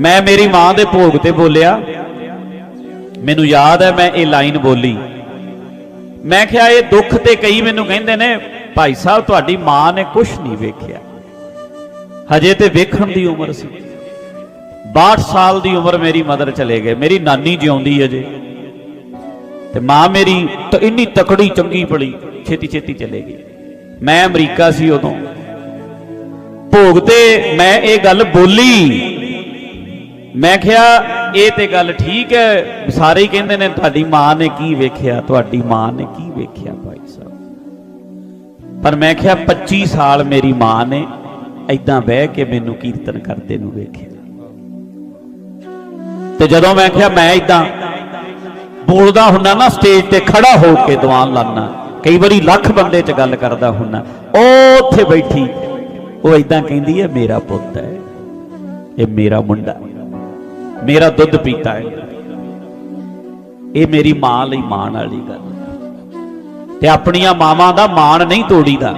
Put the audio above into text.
ਮੈਂ ਮੇਰੀ ਮਾਂ ਦੇ ਭੋਗ ਤੇ ਬੋਲਿਆ, ਮੈਨੂੰ ਯਾਦ ਹੈ ਮੈਂ ਇਹ ਲਾਈਨ ਬੋਲੀ। ਮੈਂ ਕਿਹਾ, ਇਹ ਦੁੱਖ ਤੇ ਕਈ ਮੈਨੂੰ ਕਹਿੰਦੇ ਨੇ, ਭਾਈ ਸਾਹਿਬ, ਤੁਹਾਡੀ ਮਾਂ ਨੇ ਕੁਝ ਨਹੀਂ ਵੇਖਿਆ। ਹਜੇ ਤੇ ਵੇਖਣ ਦੀ ਉਮਰ ਸੀ। 62 ਸਾਲ ਦੀ ਉਮਰ ਮੇਰੀ ਮਦਰ ਚਲੇ ਗਏ। ਮੇਰੀ ਨਾਨੀ ਜਿਉਂਦੀ ਅਜੇ। ਤੇ ਮਾਂ ਮੇਰੀ ਤਾਂ, ਇੰਨੀ ਤਕੜੀ, ਚੰਗੀ ਪੜੀ ਛੇਤੀ ਛੇਤੀ ਚਲੇ ਗਈ। ਮੈਂ ਅਮਰੀਕਾ ਸੀ ਉਦੋਂ। ਭੋਗ ਤੇ ਮੈਂ ਇਹ ਗੱਲ ਬੋਲੀ। ਮੈਂ ਕਿਹਾ, ਇਹ ਤੇ ਗੱਲ ਠੀਕ ਹੈ, ਸਾਰੇ ਹੀ ਕਹਿੰਦੇ ਨੇ ਤੁਹਾਡੀ ਮਾਂ ਨੇ ਕੀ ਵੇਖਿਆ, ਤੁਹਾਡੀ ਮਾਂ ਨੇ ਕੀ ਵੇਖਿਆ ਭਾਈ ਸਾਹਿਬ? ਪਰ ਮੈਂ ਕਿਹਾ 25 ਸਾਲ ਮੇਰੀ ਮਾਂ ਨੇ ਐਦਾਂ ਬਹਿ ਕੇ ਮੈਨੂੰ ਕੀਰਤਨ ਕਰਦੇ ਨੂੰ ਵੇਖਿਆ। ਤੇ ਜਦੋਂ ਮੈਂ ਕਿਹਾ, ਮੈਂ ਐਦਾਂ ਬੋਲਦਾ ਹੁੰਦਾ ਨਾ, ਸਟੇਜ ਤੇ ਖੜਾ ਹੋ ਕੇ ਦੀਵਾਨ ਲਾਨਾ, ਕਈ ਵਾਰੀ ਲੱਖ ਬੰਦੇ 'ਚ ਗੱਲ ਕਰਦਾ ਹੁੰਨਾ ਉਹ ਉੱਥੇ ਬੈਠੀ, ਉਹ ਐਦਾਂ ਕਹਿੰਦੀ ਹੈ, ਮੇਰਾ ਪੁੱਤ ਹੈ, ਇਹ ਮੇਰਾ ਮੁੰਡਾ ਮੇਰਾ ਦੁੱਧ ਪੀਤਾ ਹੈ। ਇਹ ਮੇਰੀ ਮਾਂ ਲਈ ਮਾਣ ਵਾਲੀ ਗੱਲ ਤੇ ਆਪਣੀਆਂ ਮਾਵਾਂ ਦਾ ਮਾਣ ਨਹੀਂ ਤੋੜੀਦਾ।